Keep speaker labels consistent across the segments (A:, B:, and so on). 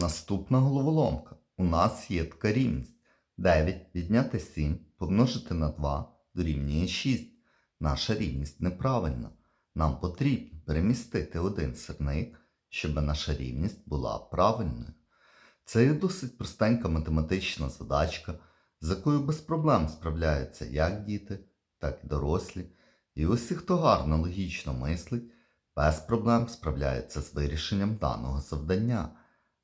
A: Наступна головоломка. У нас є така рівність. 9 відняти 7 помножити на 2 дорівнює 6. Наша рівність неправильна. Нам потрібно перемістити один сирник, щоб наша рівність була правильною. Це є досить простенька математична задачка, з якою без проблем справляються як діти, так і дорослі. І усі, хто гарно логічно мислить, без проблем справляється з вирішенням даного завдання.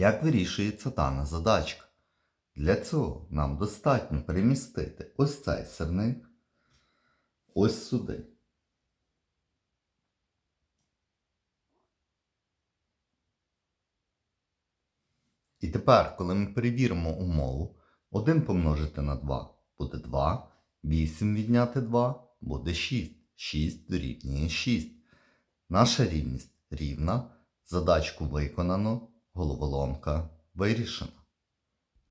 A: Як вирішується дана задачка? Для цього нам достатньо перемістити ось цей сирник ось сюди. І тепер, коли ми перевіримо умову, 1 помножити на 2 буде 2, 8 відняти 2 буде 6. 6 дорівнює 6. Наша рівність рівна. Задачку виконано, головоломка вирішена.